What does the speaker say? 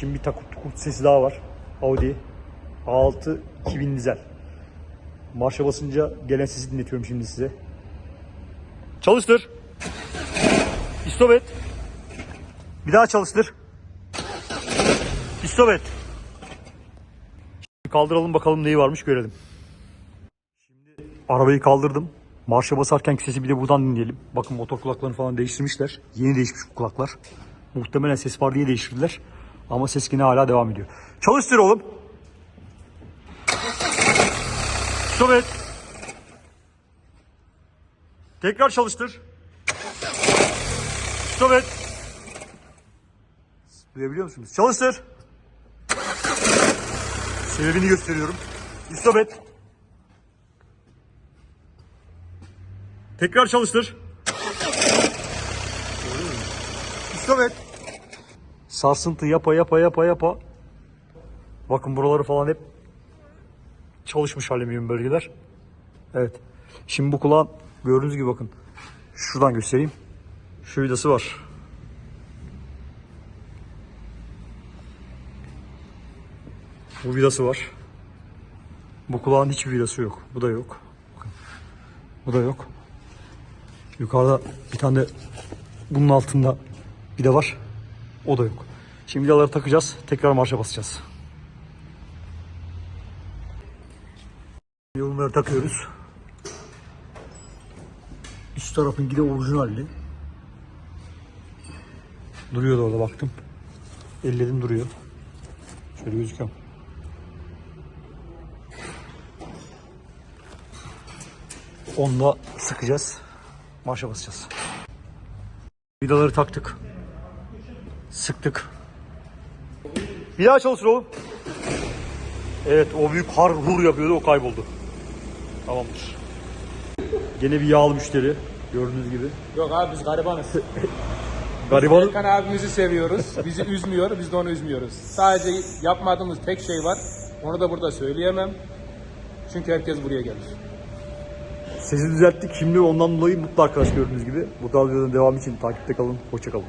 Şimdi bir takut tukut sesi daha var. Audi A6 2000 dizel. Marşa basınca gelen sesi dinletiyorum şimdi size. Çalıştır. İstop et. Bir daha çalıştır. İstop et. Şimdi kaldıralım bakalım neyi varmış görelim. Şimdi arabayı kaldırdım. Marşa basarken sesi bir de buradan dinleyelim. Bakın motor kulaklarını falan değiştirmişler. Yeni değişmiş bu kulaklar. Muhtemelen ses var diye değiştirdiler. Ama ses yine hala devam ediyor. Çalıştır oğlum. Stop et. Tekrar çalıştır. Stop et. Duyabiliyor musunuz? Çalıştır. Sebebini gösteriyorum. Stop et. Tekrar çalıştır. Stop et. Sarsıntı yapa yapa yapa yapa. Bakın buraları falan hep çalışmış alüminyum bölgeler. Evet. Şimdi bu kulağın gördüğünüz gibi bakın. Şuradan göstereyim. Şu vidası var. Bu vidası var. Bu kulağın hiçbir vidası yok. Bu da yok. Bakın. Bu da yok. Yukarıda bir tane bunun altında bir de var. O da yok. Şimdi vidaları takacağız. Tekrar marşa basacağız. Yolları takıyoruz. Üst tarafınki de orijinalli. Duruyordu orada baktım. Elledim duruyor. Şöyle gözüküyor. Onu da sıkacağız. Marşa basacağız. Vidaları taktık. Sıktık. Bir daha çalışır oğlum. Evet o büyük har hur yapıyordu o kayboldu. Tamamdır. Gene bir yağlı müşteri gördüğünüz gibi. Yok abi biz garibanız. Gariban Erkan abimizi seviyoruz. Bizi üzmüyor, biz de onu üzmüyoruz. Sadece yapmadığımız tek şey var. Onu da burada söyleyemem. Çünkü herkes buraya gelir. sesi düzelttik. Şimdi ondan dolayı mutlu arkadaş gördüğünüz gibi. Bu tarz videoların devamı için takipte kalın. Hoşça kalın.